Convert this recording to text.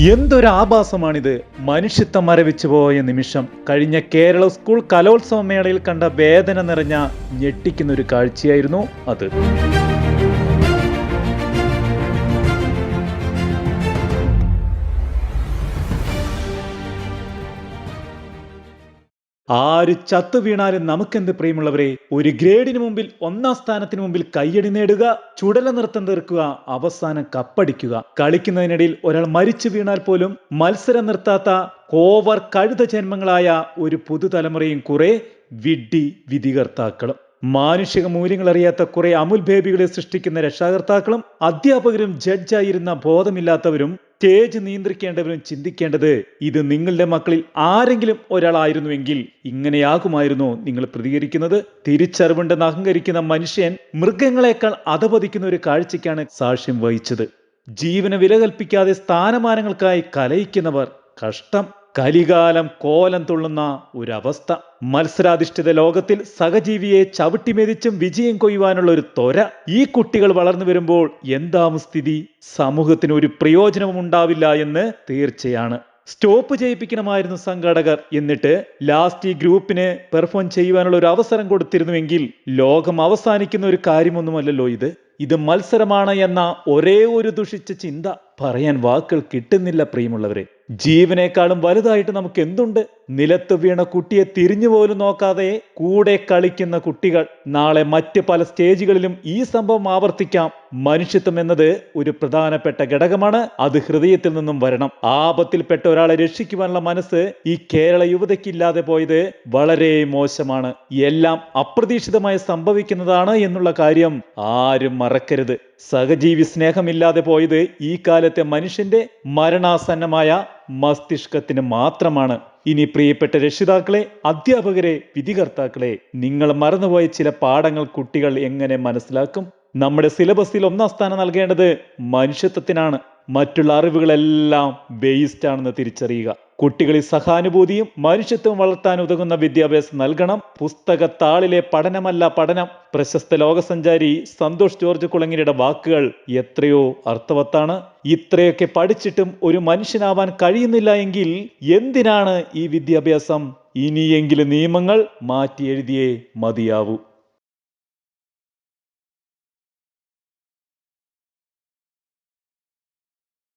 എന്തൊരു ആഭാസമാണിത്. മനുഷ്യത്വം മരവിച്ചു പോയ നിമിഷം കഴിഞ്ഞ കേരള സ്കൂൾ കലോത്സവ മേളയിൽ കണ്ട വേദന നിറഞ്ഞ ഞെട്ടിക്കുന്ന ഒരു കാഴ്ചയായിരുന്നു അത്. ആര് ചത്തു വീണാലും നമുക്കെന്ത് പ്രിയമുള്ളവരെ ഒരു ഗ്രേഡിന് മുമ്പിൽ ഒന്നാം സ്ഥാനത്തിന് മുമ്പിൽ കയ്യടി നേടുക ചുടല നൃത്തം തീർക്കുക അവസാനം കപ്പടിക്കുക. കളിക്കുന്നതിനിടയിൽ ഒരാൾ മരിച്ചു വീണാൽ പോലും മത്സരം നിർത്താത്ത കോവർ കഴുത ജന്മങ്ങളായ ഒരു പുതുതലമുറയും കുറെ വിഡ്ഢി വിധികർത്താക്കളും. മാനുഷിക മൂല്യങ്ങൾ അറിയാത്ത കുറെ അമുൽ ബേബികളെ സൃഷ്ടിക്കുന്ന രക്ഷാകർത്താക്കളും അധ്യാപകരും ജഡ്ജായിരുന്ന ബോധമില്ലാത്തവരും സ്റ്റേജ് നിയന്ത്രിക്കേണ്ടവരും ചിന്തിക്കേണ്ടത് ഇത് നിങ്ങളുടെ മക്കളിൽ ആരെങ്കിലും ഒരാളായിരുന്നുവെങ്കിൽ ഇങ്ങനെയാകുമായിരുന്നോ നിങ്ങൾ പ്രതികരിക്കുന്നത്. തിരിച്ചറിവുണ്ടെന്ന് അഹങ്കരിക്കുന്ന മനുഷ്യൻ മൃഗങ്ങളെക്കാൾ അധപതിക്കുന്ന ഒരു കാഴ്ചയ്ക്കാണ് സാക്ഷ്യം വഹിച്ചത്. ജീവന വില കൽപ്പിക്കാതെ സ്ഥാനമാനങ്ങൾക്കായി കലയിക്കുന്നവർ കഷ്ടം കലികാലം കോലം തുള്ളുന്ന ഒരവസ്ഥ. മത്സരാധിഷ്ഠിത ലോകത്തിൽ സഹജീവിയെ ചവിട്ടിമെതിച്ചും വിജയം കൊയ്യുവാനുള്ള ഒരു ത്വര ഈ കുട്ടികൾ വളർന്നു വരുമ്പോൾ എന്താവും സ്ഥിതി? സമൂഹത്തിന് ഒരു പ്രയോജനവും ഉണ്ടാവില്ല എന്ന് തീർച്ചയാണ്. സ്റ്റോപ്പ് ചെയ്യിപ്പിക്കണമായിരുന്നു സംഘാടകർ. എന്നിട്ട് ലാസ്റ്റ് ഈ ഗ്രൂപ്പിന് പെർഫോം ചെയ്യുവാനുള്ള ഒരു അവസരം കൊടുത്തിരുന്നുവെങ്കിൽ ലോകം അവസാനിക്കുന്ന ഒരു കാര്യമൊന്നുമല്ലല്ലോ ഇത്. ഇത് മത്സരമാണ് എന്ന ഒരേ ഒരു ദുഷിച്ച ചിന്ത. പറയാൻ വാക്കുകൾ കിട്ടുന്നില്ല പ്രിയമുള്ളവരെ. ജീവനേക്കാളും വലുതായിട്ട് നമുക്ക് എന്തുണ്ട് നിലത്ത് വീണ കുട്ടിയെ തിരിഞ്ഞു പോലും നോക്കാതെ കൂടെ കളിക്കുന്ന കുട്ടികൾ. നാളെ മറ്റ് പല സ്റ്റേജുകളിലും ഈ സംഭവം ആവർത്തിക്കാം. മനുഷ്യത്വം എന്നത് ഒരു പ്രധാനപ്പെട്ട ഘടകമാണ്. അത് ഹൃദയത്തിൽ നിന്നും വരണം. ആപത്തിൽപ്പെട്ട ഒരാളെ രക്ഷിക്കുവാനുള്ള മനസ്സ് ഈ കേരള യുവതയ്ക്കില്ലാതെ പോയത് വളരെ മോശമാണ്. എല്ലാം അപ്രതീക്ഷിതമായി സംഭവിക്കുന്നതാണ് എന്നുള്ള കാര്യം ആരും മറക്കരുത്. സഹജീവി സ്നേഹമില്ലാതെ പോയത് ഈ കാലത്തെ മനുഷ്യന്റെ മരണാസന്നമായ മസ്തിഷ്കത്തിന് മാത്രമാണ്. ഇനി പ്രിയപ്പെട്ട രക്ഷിതാക്കളെ അധ്യാപകരെ വിധികർത്താക്കളെ നിങ്ങൾ മറന്നുപോയ ചില പാഠങ്ങൾ കുട്ടികൾ എങ്ങനെ മനസ്സിലാക്കും? നമ്മുടെ സിലബസിൽ ഒന്നാം സ്ഥാനം നൽകേണ്ടത് മനുഷ്യത്വത്തിനാണ്. മറ്റുള്ള അറിവുകളെല്ലാം ബേസ്ഡ് ആണെന്ന് തിരിച്ചറിയുക. കുട്ടികളിൽ സഹാനുഭൂതിയും മനുഷ്യത്വം വളർത്താൻ ഉതകുന്ന വിദ്യാഭ്യാസം നൽകണം. പുസ്തകത്താളിലെ പഠനമല്ല പഠനം. പ്രശസ്ത ലോകസഞ്ചാരി സന്തോഷ് ജോർജ് കുളങ്ങരയുടെ വാക്കുകൾ എത്രയോ അർത്ഥവത്താണ്. ഇത്രയൊക്കെ പഠിച്ചിട്ടും ഒരു മനുഷ്യനാവാൻ കഴിയുന്നില്ല എങ്കിൽ എന്തിനാണ് ഈ വിദ്യാഭ്യാസം? ഇനിയെങ്കിലും നിയമങ്ങൾ മാറ്റി എഴുതിയേ മതിയാവൂ.